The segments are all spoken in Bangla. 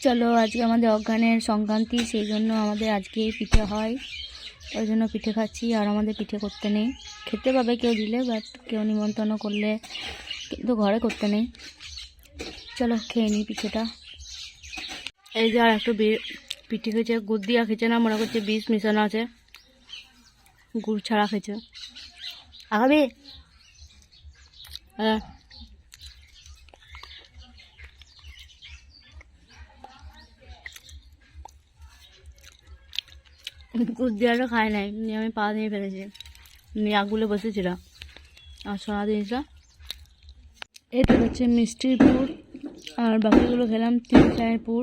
চলো, আজকে আমাদের অজ্ঞানের সংক্রান্তি, সেই জন্য আমাদের আজকে পিঠে হয়। ওই জন্য পিঠে খাচ্ছি, আর আমাদের পিঠে করতে নেই। খেতে পাবে কেউ দিলে বাট কেউ নিমন্ত্রণ করলে কিন্তু ঘরে করতে নেই। চলো, খেয়ে নিই পিঠেটা। এই যে আর একটু পিঠে খেয়েছে, গুড় দিয়া খেয়েছে না, মনে করছে বিষ মিশানো আছে। গুড় ছাড়া খেয়েছে। আগাবে? হ্যাঁ। গুড় দেওয়াটা খায় নাই। আমি পা দিয়ে ফেলেছি। আগুলে বসেছিলাম। আর সোনা জিনিসটা এটা হচ্ছে মিষ্টির পুর। আর বাকিগুলো খেলাম তিল চায়ের পুর।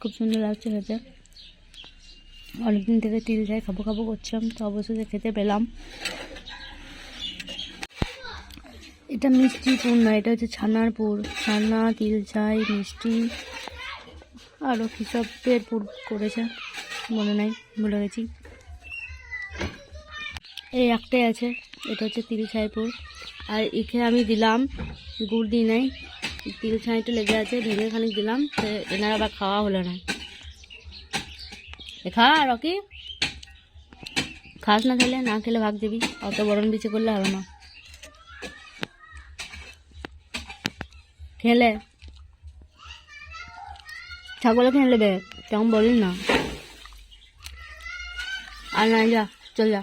খুব সুন্দর লাগছে খেতে। অনেকদিন থেকে তিল চাই খাব খাব করছিলাম, তো অবশ্যই খেতে পেলাম। এটা মিষ্টি পুর না, এটা হচ্ছে ছানার পুর। ছানা, তিল চাই, মিষ্টি। আরও কী সবের পুর করেছে, মনে নাই, ভুলে গেছি। এই একটাই আছে, এটা হচ্ছে তিল ছাইপুর। আর একে আমি দিলাম, গুড় দিই নাই। তিল ছাইটা লেগে আছে ভেঙে খানিক দিলাম, তো এনার আবার খাওয়া হলো না। খা, রকি। খাস না খেলে না খেলে ভাগ দিবি, অত বরণ বিচে করলে হবে না। খেলে। ছাগলে কিনে নেবে? কেমন বলিস না। আর না যা চল যা।